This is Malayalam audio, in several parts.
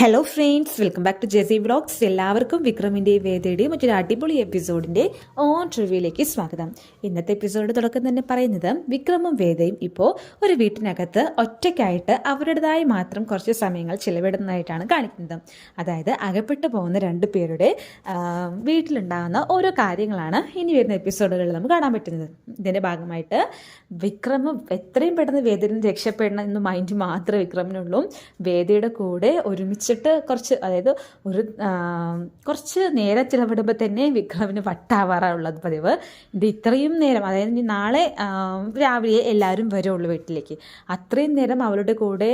Hello friends welcome back to JC blogs എല്ലാവർക്കും വിക്രമിന്റെ വേദയുടെയും മറ്റൊരു അടിപൊളി എപ്പിസോഡിന്റെ ഓൺ റിവ്യൂയിലേക്ക് സ്വാഗതം. ഇന്നത്തെ എപ്പിസോഡ് തുടക്കം തന്നെ പറയുന്നത് വിക്രമും വേദയും ഇപ്പോൾ ഒരു വീട്ടിനകത്ത് ഒറ്റയ്ക്കായിട്ട് അവരുടേതായി മാത്രം കുറച്ച് സമയങ്ങൾ ചിലവിടുന്നതായിട്ടാണ് കാണിക്കുന്നത്. അതായത് അകപ്പെട്ടു പോകുന്ന രണ്ട് പേരുടെ വീട്ടിലുണ്ടാകുന്ന ഓരോ കാര്യങ്ങളാണ് ഇനി വരുന്ന എപ്പിസോഡുകളിൽ നമുക്ക് കാണാൻ പറ്റുന്നത്. ഇതിന്റെ ഭാഗമായിട്ട് വിക്രമം എത്രയും പെട്ടെന്ന് നിന്ന് രക്ഷപ്പെടണം എന്ന് മൈൻഡ് മാത്രമേ വിക്രമിനുള്ളൂ. വേദയുടെ കൂടെ ഒരുമിച്ചിട്ട് കുറച്ച് അതായത് ഒരു കുറച്ച് നേരം ചിലവിടുമ്പോൾ തന്നെ വിക്രമിന് വട്ടാവാറുള്ളത് പതിവ്. ഇത് ഇത്രയും നേരം അതായത് നാളെ രാവിലെ എല്ലാവരും വരുള്ളൂ വീട്ടിലേക്ക്. അത്രയും നേരം അവളുടെ കൂടെ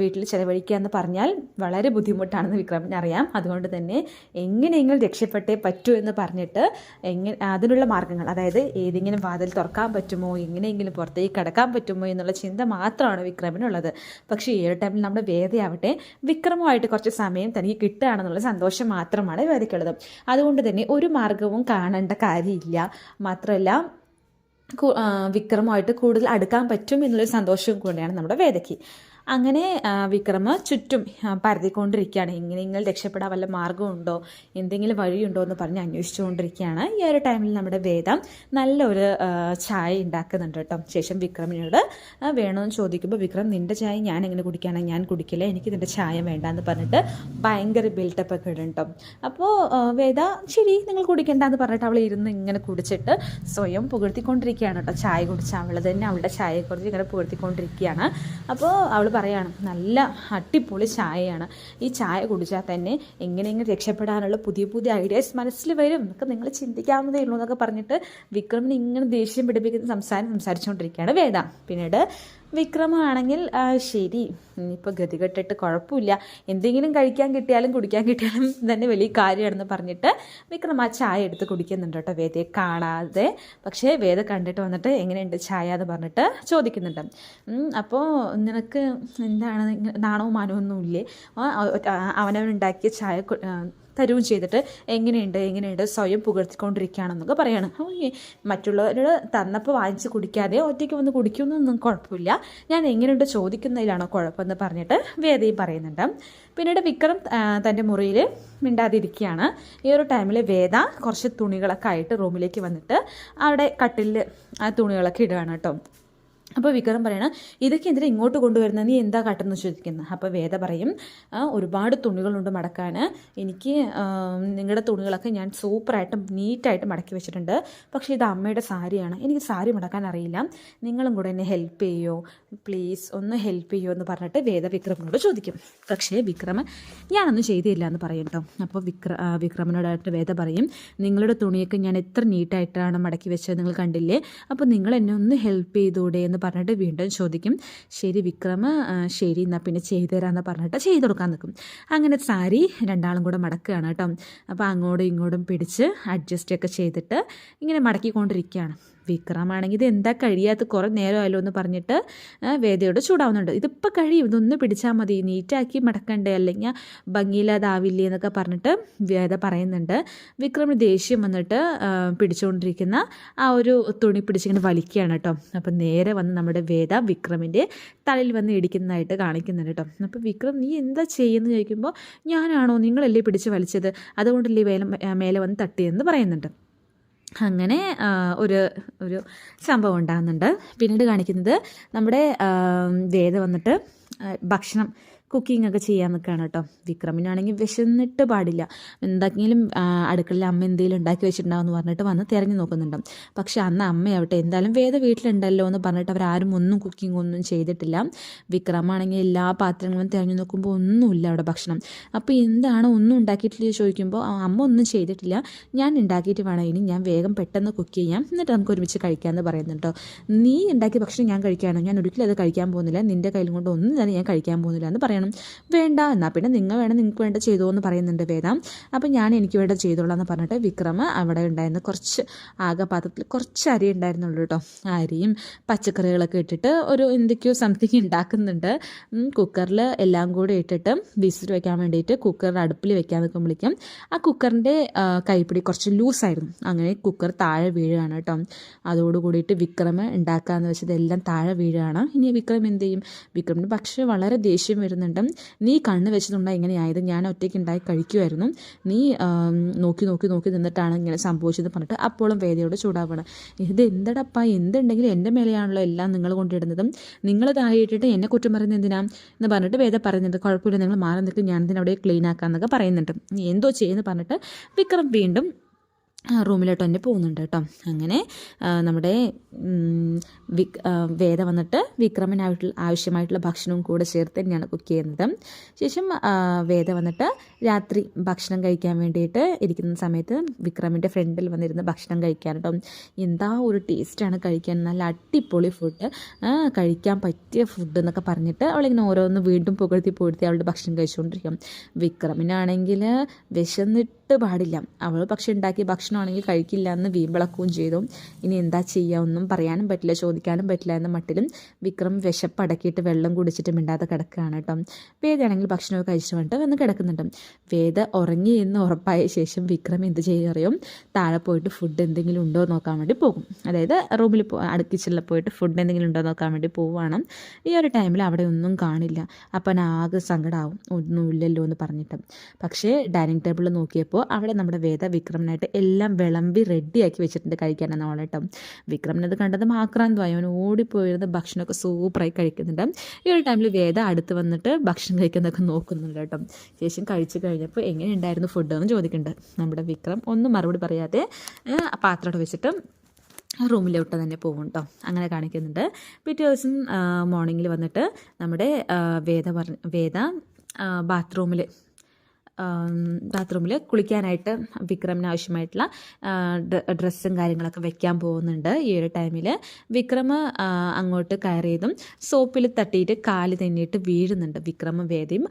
വീട്ടിൽ ചിലവഴിക്കുക എന്ന് പറഞ്ഞാൽ വളരെ ബുദ്ധിമുട്ടാണെന്ന് വിക്രമിന് അറിയാം. അതുകൊണ്ട് തന്നെ എങ്ങനെയെങ്കിലും രക്ഷപ്പെട്ടേ പറ്റൂ എന്ന് പറഞ്ഞിട്ട് എങ്ങനെ അതിനുള്ള മാർഗങ്ങൾ അതായത് ഏതെങ്കിലും വാതിൽ തുറക്കാൻ പറ്റുമോ എങ്ങനെയെങ്കിലും പുറത്തേക്ക് കിടക്കാൻ പറ്റുമോ എന്നുള്ള ചിന്ത മാത്രമാണ് വിക്രമിനുള്ളത്. പക്ഷേ ഈ ഒരു ടൈമിൽ നമ്മുടെ വേദയാവട്ടെ വിക്രമമായിട്ട് കുറച്ച് സമയം തനിക്ക് കിട്ടുകയാണെന്നുള്ള സന്തോഷം മാത്രമാണ് ഇവർക്കുള്ളത് അതുകൊണ്ട് തന്നെ ഒരു മാർഗവും കാണേണ്ട കാര്യമില്ല. മാത്രമല്ല വിക്രമായിട്ട് കൂടുതൽ അടുക്കാൻ പറ്റും എന്നുള്ളൊരു സന്തോഷം കൂടിയാണ് നമ്മുടെ വേദയ്ക്ക്. അങ്ങനെ വിക്രമ ചുറ്റും പരതിക്കൊണ്ടിരിക്കുകയാണ്. എങ്ങനെ നിങ്ങൾ രക്ഷപ്പെടാൻ വല്ല മാർഗമുണ്ടോ? എന്തെങ്കിലും വഴിയുണ്ടോ എന്ന് പറഞ്ഞ് അന്വേഷിച്ചുകൊണ്ടിരിക്കുകയാണ്. ഈ ഒരു ടൈമിൽ നമ്മുടെ വേദം നല്ലൊരു ചായ ഉണ്ടാക്കുന്നുണ്ട് കേട്ടോ. ശേഷം വിക്രമിനോട് വേണമെന്ന് ചോദിക്കുമ്പോൾ വിക്രം നിന്റെ ചായ ഞാൻ എങ്ങനെ കുടിക്കാനാണ് ഞാൻ കുടിക്കില്ല. എനിക്ക് നിന്റെ ചായ വേണ്ട എന്ന് പറഞ്ഞിട്ട് ഭയങ്കര ബിൽട്ടപ്പ് ഒക്കെ ഇടും അപ്പോൾ വേദ ശരി നിങ്ങൾ കുടിക്കേണ്ട എന്ന് പറഞ്ഞിട്ട് അവൾ ഇരുന്ന് ഇങ്ങനെ കുടിച്ചിട്ട് സ്വയം പുകഴ്ത്തിക്കൊണ്ടിരിക്കുകയാണ് കേട്ടോ. ചായ കുടിച്ച അവൾ തന്നെ അവളുടെ ചായയെക്കുറിച്ച് ഇങ്ങനെ പുകഴ്ത്തിക്കൊണ്ടിരിക്കുകയാണ്. അപ്പോൾ അവൾ പറയാണ് നല്ല അടിപൊളി ചായയാണ്. ഈ ചായ കുടിച്ചാൽ തന്നെ എങ്ങനെയെങ്കിലും രക്ഷപ്പെടാനുള്ള പുതിയ പുതിയ ഐഡിയാസ് മനസ്സിൽ വരും. എന്നൊക്കെ നിങ്ങൾ ചിന്തിക്കാവുന്നതേ ഉള്ളൂ എന്നൊക്കെ പറഞ്ഞിട്ട് വിക്രമിനെ ഇങ്ങനെ ദേഷ്യം പിടിപ്പിക്കുന്ന സംസാരം സംസാരിച്ചുകൊണ്ടിരിക്കുകയാണ് വേദ. പിന്നീട് വിക്രമാണെങ്കിൽ ശരി. ഇപ്പോൾ ഗതികെട്ടിട്ട് കുഴപ്പമില്ല. എന്തെങ്കിലും കഴിക്കാൻ കിട്ടിയാലും കുടിക്കാൻ കിട്ടിയാലും തന്നെ വലിയ കാര്യമാണെന്ന് പറഞ്ഞിട്ട് വിക്രം ആ ചായ എടുത്ത് കുടിക്കുന്നുണ്ട് കേട്ടോ വേദയെ കാണാതെ. പക്ഷേ വേദ കണ്ടിട്ട് വന്നിട്ട് എങ്ങനെയുണ്ട് ചായ എന്ന് പറഞ്ഞിട്ട് ചോദിക്കുന്നുണ്ട്. അപ്പോൾ നിനക്ക് എന്താണ്? നാണവും മാനവും ഒന്നും ഇല്ലേ അവനവനുണ്ടാക്കിയ ചായ തരുകയും ചെയ്തിട്ട് എങ്ങനെയുണ്ട് എങ്ങനെയുണ്ട് സ്വയം പുകഴ്ത്തിക്കൊണ്ടിരിക്കുകയാണെന്നൊക്കെ പറയാണ്. മറ്റുള്ളവരോട് തന്നപ്പോൾ വാങ്ങിച്ച് കുടിക്കാതെ ഒറ്റയ്ക്ക് വന്ന് കുടിക്കുന്നൊന്നും കുഴപ്പമില്ല. ഞാൻ എങ്ങനെയുണ്ട് ചോദിക്കുന്നതിലാണോ കുഴപ്പമെന്ന് പറഞ്ഞിട്ട് വേദയും പറയുന്നുണ്ട്. പിന്നീട് വിക്രം തന്റെ മുറിയിൽ മിണ്ടാതിരിക്കുകയാണ്. ഈ ഒരു ടൈമിൽ വേദ കുറച്ച് തുണികളൊക്കെ ആയിട്ട് റൂമിലേക്ക് വന്നിട്ട് അവിടെ കട്ടിലിൽ ആ തുണികളൊക്കെ ഇടുകയാണ് കേട്ടോ. അപ്പോൾ വിക്രം പറയണം ഇതൊക്കെ എന്തിനാ ഇങ്ങോട്ട് കൊണ്ടുവരുന്നത് നീ എന്താ കാട്ടെന്ന് ചോദിക്കുന്നത് അപ്പോൾ വേദ പറയും ഒരുപാട് തുണികളുണ്ട് മടക്കാൻ എനിക്ക് നിങ്ങളുടെ തുണികളൊക്കെ ഞാൻ സൂപ്പറായിട്ട് നീറ്റായിട്ട് മടക്കി വെച്ചിട്ടുണ്ട്. പക്ഷേ ഇത് അമ്മയുടെ സാരിയാണ്. എനിക്ക് സാരി മടക്കാൻ അറിയില്ല. നിങ്ങളും കൂടെ എന്നെ ഹെൽപ്പ് ചെയ്യോ? പ്ലീസ് ഒന്ന് ഹെൽപ്പ് ചെയ്യോ എന്ന് പറഞ്ഞിട്ട് വേദ വിക്രമിനോട് ചോദിക്കും. പക്ഷേ വിക്രമൻ ഞാനൊന്നും ചെയ്തില്ല എന്ന് പറയും കേട്ടോ. അപ്പോൾ വിക്ര വിക്രമനോടായിട്ട് വേദ പറയും നിങ്ങളുടെ തുണിയൊക്കെ ഞാൻ എത്ര നീറ്റായിട്ടാണ് മടക്കി വെച്ചത് നിങ്ങൾ കണ്ടില്ലേ? അപ്പോൾ നിങ്ങൾ എന്നെ ഒന്ന് ഹെൽപ്പ് ചെയ്തൂടെ എന്ന് പറഞ്ഞിട്ട് വീണ്ടും ചോദിക്കും ശരി വിക്രമ് ശരി എന്നാൽ പിന്നെ ചെയ്തു തരാമെന്ന് പറഞ്ഞിട്ട് ചെയ്തു കൊടുക്കാൻ നിൽക്കും. അങ്ങനെ സാരി രണ്ടാളും കൂടെ മടക്കുകയാണ് കേട്ടോ. അപ്പോൾ അങ്ങോട്ടും ഇങ്ങോട്ടും പിടിച്ച് അഡ്ജസ്റ്റ് ഒക്കെ ചെയ്തിട്ട് ഇങ്ങനെ മടക്കിക്കൊണ്ടിരിക്കുകയാണ്. വിക്രമാണെങ്കിൽ ഇത് എന്താ കഴിയാത്ത കുറേ നേരമായല്ലോ എന്ന് പറഞ്ഞിട്ട് വേദയോട് ചൂടാവുന്നുണ്ട്. ഇതിപ്പോൾ കഴിയും. ഇതൊന്ന് പിടിച്ചാൽ മതി. നീറ്റാക്കി മടക്കണ്ടേ? അല്ലെങ്കിൽ ഭംഗിയില്ലാതാവില്ലേ എന്നൊക്കെ പറഞ്ഞിട്ട് വേദ പറയുന്നുണ്ട്. വിക്രമിന് ദേഷ്യം വന്നിട്ട് പിടിച്ചുകൊണ്ടിരിക്കുന്ന ആ ഒരു തുണി പിടിച്ചിങ്ങനെ വലിക്കുകയാണ് കേട്ടോ. അപ്പം നേരെ വന്ന് നമ്മുടെ വേദ വിക്രമിന്റെ തലയിൽ വന്ന് ഇടിക്കുന്നതായിട്ട് കാണിക്കുന്നുണ്ട് കേട്ടോ. അപ്പോൾ വിക്രം നീ എന്താ ചെയ്യുന്നത് ചോദിക്കുമ്പോൾ ഞാനാണോ നിങ്ങളല്ലേ പിടിച്ച് വലിച്ചത്? അതുകൊണ്ടല്ലേ മേലെ വന്ന് തട്ടിയെന്ന് പറയുന്നുണ്ട്. അങ്ങനെ ഒരു ഒരു സംഭവം ഉണ്ടാകുന്നുണ്ട്. പിന്നീട് കാണിക്കുന്നത് നമ്മുടെ വേദ വന്നിട്ട് ഭക്ഷണം കുക്കിംഗ് ഒക്കെ ചെയ്യാൻ നിൽക്കുകയാണ് കേട്ടോ വിക്രമിനാണെങ്കിൽ വിശന്നിട്ട് പാടില്ല. എന്തെങ്കിലും അടുക്കളയിൽ അമ്മ എന്തെങ്കിലും ഉണ്ടാക്കി വെച്ചിട്ടുണ്ടാവും എന്ന് പറഞ്ഞിട്ട് വന്ന് തിരഞ്ഞു നോക്കുന്നുണ്ട്. പക്ഷേ അന്ന് അമ്മയാവട്ടെ എന്തായാലും വേദ വീട്ടിലുണ്ടല്ലോ എന്ന് പറഞ്ഞിട്ട് അവരാരും ഒന്നും കുക്കിംഗ് ഒന്നും ചെയ്തിട്ടില്ല. വിക്രമാണെങ്കിൽ എല്ലാ പാത്രങ്ങളും തിരഞ്ഞു നോക്കുമ്പോൾ ഒന്നുമില്ല അവിടെ ഭക്ഷണം. അപ്പോൾ എന്താണ് ഒന്നും ഉണ്ടാക്കിയിട്ടില്ല ചോദിക്കുമ്പോൾ "ആ, അമ്മ ഒന്നും ചെയ്തിട്ടില്ല. ഞാൻ ഉണ്ടാക്കിയിട്ട് വേണം ഇനി ഞാൻ വേഗം പെട്ടെന്ന് കുക്ക് ചെയ്യാം. എന്നിട്ട് നമുക്ക് ഒരുമിച്ച് കഴിക്കാമെന്ന് പറയുന്നുണ്ട് നീ ഉണ്ടാക്കിയ ഭക്ഷണം ഞാൻ കഴിക്കാനോ? ഞാൻ ഒരിക്കലും അത് കഴിക്കാൻ പോകുന്നില്ല. നിന്റെ കയ്യിലും കൊണ്ട് ഒന്നും തന്നെ ഞാൻ കഴിക്കാൻ പോകുന്നില്ല എന്ന് പറയണം വേണ്ട എന്നാൽ പിന്നെ നിങ്ങൾ വേണം നിങ്ങൾക്ക് വേണ്ട ചെയ്തോ എന്ന് പറയുന്നുണ്ട് വേദ. അപ്പം ഞാൻ എനിക്ക് വേണ്ട ചെയ്തോളാം എന്ന് പറഞ്ഞിട്ട് വിക്രമ അവിടെ ഉണ്ടായിരുന്ന കുറച്ച് ആകെ പാത്രത്തിൽ കുറച്ച് അരി ഉണ്ടായിരുന്നുള്ളൂ കേട്ടോ അരിയും പച്ചക്കറികളൊക്കെ ഇട്ടിട്ട് ഒരു എന്തൊക്കെയോ സംതിങ് ഉണ്ടാക്കുന്നുണ്ട്. കുക്കറിൽ എല്ലാം കൂടി ഇട്ടിട്ട് വിസിൽ വെക്കാൻ വേണ്ടിയിട്ട് കുക്കറിന്റെ അടുപ്പിൽ വെക്കാൻ നിൽക്കുമ്പോഴേക്കും ആ കുക്കറിന്റെ കൈപ്പിടി കുറച്ച് ലൂസായിരുന്നു അങ്ങനെ കുക്കർ താഴെ വീഴുകയാണ് കേട്ടോ അതോടുകൂടിയിട്ട് വിക്രമ ഉണ്ടാക്കാന്ന് വെച്ചത് എല്ലാം താഴെ വീഴുകയാണ്. ഇനി വിക്രം എന്ത് ചെയ്യും? വിക്രമിന് പക്ഷേ വളരെ ദേഷ്യം വരുന്നുണ്ട്. പറയുന്നുണ്ട് നീ കണ്ണ് വെച്ചതുണ്ടായി ഇങ്ങനെയായത് ഞാൻ ഒറ്റയ്ക്ക് ഉണ്ടായി കഴിക്കുമായിരുന്നു നീ നോക്കി നോക്കി നോക്കി നിന്നിട്ടാണ് ഇങ്ങനെ സംഭവിച്ചത് പറഞ്ഞിട്ട് അപ്പോഴും വേദയോട് ചൂടാവണം ഇത് എന്തടപ്പ എന്തുണ്ടെങ്കിലും എന്റെ മേലെയാണല്ലോ എല്ലാം നിങ്ങൾ കൊണ്ടിടുന്നതും. നിങ്ങൾ താഴെയിട്ടിട്ട് എന്നെ കുറ്റം പറയുന്നത് എന്തിനാ? എന്ന് പറഞ്ഞിട്ട് വേദ പറയുന്നുണ്ട്. കുഴപ്പമില്ല നിങ്ങൾ മാറി നിൽക്കും. ഞാൻ ഇതിനെ അവിടെ ക്ലീൻ ആക്കാമെന്നൊക്കെ പറയുന്നുണ്ട്. എന്തോ ചെയ്യുന്നു പറഞ്ഞിട്ട് വിക്രം വീണ്ടും റൂമിലോട്ട് തന്നെ പോകുന്നുണ്ട് കേട്ടോ. അങ്ങനെ നമ്മുടെ വേദ വന്നിട്ട് വിക്രമനായിട്ടുള്ള ആവശ്യമായിട്ടുള്ള ഭക്ഷണവും കൂടെ ചേർത്ത് തന്നെയാണ് കുക്ക് ചെയ്യുന്നത്. ശേഷം വേദ വന്നിട്ട് രാത്രി ഭക്ഷണം കഴിക്കാൻ വേണ്ടിയിട്ട് ഇരിക്കുന്ന സമയത്ത് വിക്രമിന്റെ ഫ്രണ്ടിൽ വന്നിരുന്ന് ഭക്ഷണം കഴിക്കാൻ കേട്ടോ. എന്താ ഒരു ടേസ്റ്റാണ് കഴിക്കാൻ. നല്ല അടിപൊളി ഫുഡ് കഴിക്കാൻ പറ്റിയ ഫുഡ് എന്നൊക്കെ പറഞ്ഞിട്ട് അവളിങ്ങനെ ഓരോന്ന് വീണ്ടും പുകഴ്ത്തി പുകഴ്ത്തി അവളുടെ ഭക്ഷണം കഴിച്ചുകൊണ്ടിരിക്കും. വിക്രമിനാണെങ്കിൽ വിശന്നിട്ട് പാടില്ല. അവൾ പക്ഷെ ഉണ്ടാക്കിയ ഭക്ഷണമാണെങ്കിൽ കഴിക്കില്ല എന്ന് വീമ്പിളക്കുകയും ചെയ്തു. ഇനി എന്താ ചെയ്യുക ഒന്നും പറയാനും പറ്റില്ല ചോദിക്കാനും പറ്റില്ല എന്ന മട്ടിലും വിക്രം വിശപ്പടക്കിയിട്ട് വെള്ളം കുടിച്ചിട്ട് മിണ്ടാതെ കിടക്കുകയാണ് കേട്ടോ. വേദയാണെങ്കിൽ ഭക്ഷണമൊക്കെ കഴിച്ചു വന്നിട്ട് വന്ന് കിടക്കുന്നുണ്ട്. വേദ ഉറങ്ങി എന്ന് ഉറപ്പായ ശേഷം വിക്രം എന്ത് ചെയ്യുക അറിയും? താഴെ പോയിട്ട് ഫുഡ് എന്തെങ്കിലും ഉണ്ടോ നോക്കാൻ വേണ്ടി പോകും. അതായത് റൂമിൽ പോ അടുക്കിച്ചില്ല പോയിട്ട് ഫുഡ് എന്തെങ്കിലും ഉണ്ടോ നോക്കാൻ വേണ്ടി പോവുകയാണ് ഈ ഒരു ടൈമിൽ അവിടെ ഒന്നും കാണില്ല. അപ്പം ആകെ സങ്കടമാവും ഒന്നുമില്ലല്ലോ എന്ന് പറഞ്ഞിട്ട്. പക്ഷേ ഡൈനിങ് ടേബിളിൽ നോക്കിയപ്പോൾ അവിടെ നമ്മുടെ വേദ വിക്രമനായിട്ട് എല്ലാം വിളമ്പി റെഡിയാക്കി വെച്ചിട്ടുണ്ട് കഴിക്കാനെന്ന് കേട്ടോ. വിക്രമനത് കണ്ടതും ആക്രാന്തമായി അവൻ ഓടിപ്പോയിരുന്ന ഭക്ഷണമൊക്കെ സൂപ്പറായി കഴിക്കുന്നുണ്ട്. ഈ ഒരു ടൈമിൽ വേദ അടുത്ത് വന്നിട്ട് ഭക്ഷണം കഴിക്കുന്നതൊക്കെ നോക്കുന്നുണ്ട് കേട്ടോ. ശേഷം കഴിച്ചു കഴിഞ്ഞപ്പോൾ എങ്ങനെ ഉണ്ടായിരുന്നു ഫുഡ് എന്ന് ചോദിക്കുന്നുണ്ട്. നമ്മുടെ വിക്രം ഒന്നും മറുപടി പറയാതെ പാത്രം വെച്ചിട്ട് റൂമിലോട്ട് തന്നെ പോകും കേട്ടോ. അങ്ങനെ കാണിക്കുന്നുണ്ട്. പിറ്റേ ദിവസം മോർണിംഗിൽ വന്നിട്ട് നമ്മുടെ വേദ പറഞ്ഞ വേദ ബാത്റൂമിൽ ബാത്റൂമിൽ കുളിക്കാനായിട്ട് വിക്രമിന് ആവശ്യമായിട്ടുള്ള ഡ്രസ്സും കാര്യങ്ങളൊക്കെ വെക്കാൻ പോകുന്നുണ്ട്. ഈ ഒരു ടൈമിൽ വിക്രമ അങ്ങോട്ട് കയറിയതും സോപ്പിൽ തട്ടിയിട്ട് കാൽ തെന്നിയിട്ട് വീഴുന്നുണ്ട്. വിക്രമ വേദയും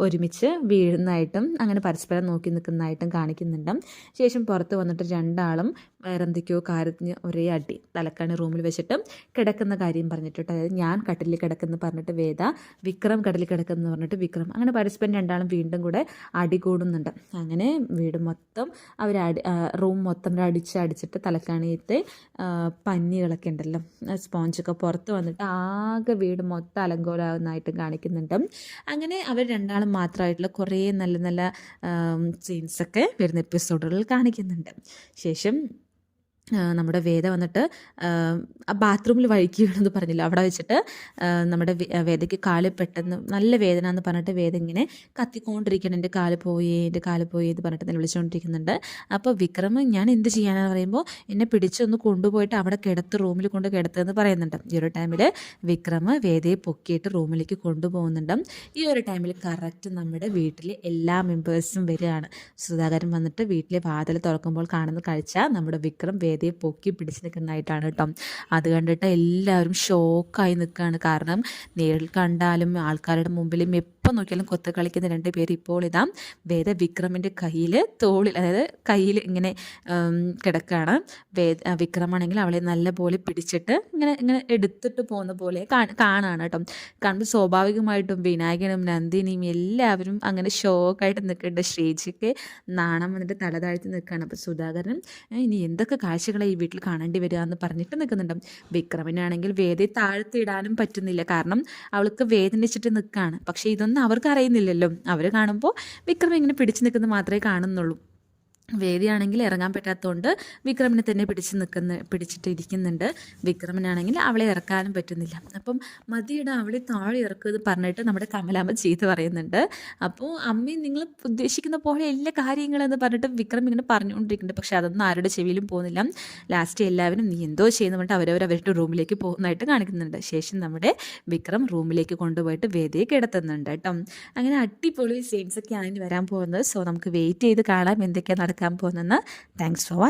ഒരുമിച്ച് വീഴുന്നതായിട്ടും അങ്ങനെ പരസ്പരം നോക്കി നിൽക്കുന്നതായിട്ടും കാണിക്കുന്നുണ്ട്. ശേഷം പുറത്ത് വന്നിട്ട് രണ്ടാളും വേറെ എന്തൊക്കെയോ കാര്യത്തിന് ഒരേ അടി തലക്കണി റൂമിൽ വെച്ചിട്ട് കിടക്കുന്ന കാര്യം പറഞ്ഞിട്ട് അതായത് ഞാൻ കട്ടിലിൽ കിടക്കുന്നു പറഞ്ഞിട്ട് വേദ വിക്രം കടലിൽ കിടക്കുന്നു പറഞ്ഞിട്ട് വിക്രം അങ്ങനെ പരസ്പരം രണ്ടാളും വീണ്ടും കൂടെ അടി കൂടുന്നുണ്ട് അങ്ങനെ വീട് മൊത്തം അവർ അടി റൂം മൊത്തം അടിച്ച് അടിച്ചിട്ട് തലക്കാണിയത്തെ പന്നികളൊക്കെ ഉണ്ടല്ലോ സ്പോഞ്ചൊക്കെ പുറത്ത് വന്നിട്ട് ആകെ വീട് മൊത്തം അലങ്കോലാവുന്നതായിട്ട് കാണിക്കുന്നുണ്ട്. അങ്ങനെ അവർ രണ്ടാളും മാത്രമായിട്ടുള്ള കുറേ നല്ല നല്ല സീൻസൊക്കെ വരുന്ന എപ്പിസോഡുകളിൽ കാണിക്കുന്നുണ്ട്. ശേഷം നമ്മുടെ വേദ വന്നിട്ട് ബാത്റൂമിൽ വഴുക്കി വീണെന്ന് പറഞ്ഞില്ല. അവിടെ വെച്ചിട്ട് നമ്മുടെ വേദയ്ക്ക് കാൽ പെട്ടെന്ന് നല്ല വേദന എന്ന് പറഞ്ഞിട്ട് വേദ ഇങ്ങനെ കത്തിക്കൊണ്ടിരിക്കണം എന്റെ കാൽ പോയി എന്റെ കാൽ പോയി എന്ന് പറഞ്ഞിട്ട് എന്നെ വിളിച്ചുകൊണ്ടിരിക്കുന്നുണ്ട് അപ്പോൾ വിക്രം ഞാൻ എന്ത് ചെയ്യാനാണെന്ന് പറയുമ്പോൾ എന്നെ പിടിച്ചൊന്ന് കൊണ്ടുപോയിട്ട് അവിടെ കിടത്ത് റൂമിൽ കൊണ്ട് കിടത്തുമെന്ന് പറയുന്നുണ്ട്. ഈ ഒരു ടൈമിൽ വിക്രം വേദയെ പൊക്കിയിട്ട് റൂമിലേക്ക് കൊണ്ടുപോകുന്നുണ്ട്. ഈ ഒരു ടൈമിൽ കറക്റ്റ് നമ്മുടെ വീട്ടിലെ എല്ലാ മെമ്പേഴ്സും വരികയാണ്. സുധാകരൻ വന്നിട്ട് വീട്ടിലെ വാതിൽ തുറക്കുമ്പോൾ കാണുന്ന കാഴ്ച നമ്മുടെ വിക്രം വേദയെ പൊക്കി പിടിച്ച് നിൽക്കുന്നതായിട്ടാണ് കേട്ടോ. അത് കണ്ടിട്ട് എല്ലാവരും ഷോക്കായി നിൽക്കുകയാണ്. കാരണം നേരിൽ കണ്ടാലും ആൾക്കാരുടെ മുമ്പിലും എപ്പോൾ നോക്കിയാലും കൊത്ത കളിക്കുന്ന രണ്ട് പേര് ഇപ്പോൾ ഇതാ വേദ വിക്രമിന്റെ കയ്യിൽ തോളിൽ അതായത് കയ്യിൽ ഇങ്ങനെ കിടക്കുകയാണ്. വേദ വിക്രമാണെങ്കിൽ അവളെ നല്ലപോലെ പിടിച്ചിട്ട് ഇങ്ങനെ ഇങ്ങനെ എടുത്തിട്ട് പോകുന്ന പോലെ കാണാണ് കേട്ടോ. കാണുമ്പോൾ സ്വാഭാവികമായിട്ടും വിനായകനും നന്ദിനിയും എല്ലാവരും അങ്ങനെ ഷോക്കായിട്ട് നിൽക്കുന്നുണ്ട്. ശ്രീജിക്ക് നാണം വന്നിട്ട് തല താഴ്ത്തി നിൽക്കുകയാണ്. അപ്പോൾ സുധാകരൻ ഇനി എന്തൊക്കെ കാഴ്ചകളാണ് ഈ വീട്ടിൽ കാണേണ്ടി വരിക എന്ന് പറഞ്ഞിട്ട് നിൽക്കുന്നുണ്ട് വിക്രമിനാണെങ്കിൽ വേദയെ താഴ്ത്തിയിടാനും പറ്റുന്നില്ല. കാരണം അവൾക്ക് വേദനിച്ചിട്ട് നിൽക്കുകയാണ് പക്ഷേ ഇതൊന്നും അവർക്ക് അറിയുന്നില്ലല്ലോ. അവർ കാണുമ്പോൾ വിക്രം ഇങ്ങനെ പിടിച്ചു നിൽക്കുന്നത് മാത്രമേ കാണുന്നുള്ളൂ. വേദിയാണെങ്കിൽ ഇറങ്ങാൻ പറ്റാത്തതുകൊണ്ട് വിക്രമിനെ തന്നെ പിടിച്ച് നിൽക്കുന്ന പിടിച്ചിട്ട് ഇരിക്കുന്നുണ്ട്. വിക്രമനാണെങ്കിൽ അവളെ ഇറക്കാനും പറ്റുന്നില്ല. അപ്പം മതിയുടെ അവളെ താഴെ ഇറക്കുമെന്ന് പറഞ്ഞിട്ട് നമ്മുടെ കമലാമ്മ ചീത്ത പറയുന്നുണ്ട്. അപ്പോൾ അമ്മയും നിങ്ങൾ ഉദ്ദേശിക്കുന്ന പോലെ എല്ലാ കാര്യങ്ങളെന്ന് പറഞ്ഞിട്ട് വിക്രം ഇങ്ങനെ പറഞ്ഞുകൊണ്ടിരിക്കുന്നുണ്ട്. പക്ഷെ അതൊന്നും ആരുടെ ചെവിയിലും പോകുന്നില്ല. ലാസ്റ്റ് എല്ലാവരും നീ എന്തോ ചെയ്യുന്ന പറഞ്ഞിട്ട് അവരവർ അവരുടെ റൂമിലേക്ക് പോകുന്നതായിട്ട് കാണിക്കുന്നുണ്ട്. ശേഷം നമ്മുടെ വിക്രം റൂമിലേക്ക് കൊണ്ടുപോയിട്ട് വേദിയെ കിടത്തുന്നുണ്ട് കേട്ടോ. അങ്ങനെ അടിപൊളി സീൻസൊക്കെയാണ് വരാൻ പോകുന്നത്. സോ നമുക്ക് വെയിറ്റ് ചെയ്ത് കാണാം എന്തൊക്കെയാണ് மறக்காமல் போனோன்னா தேங்க்ஸ் ஃபார்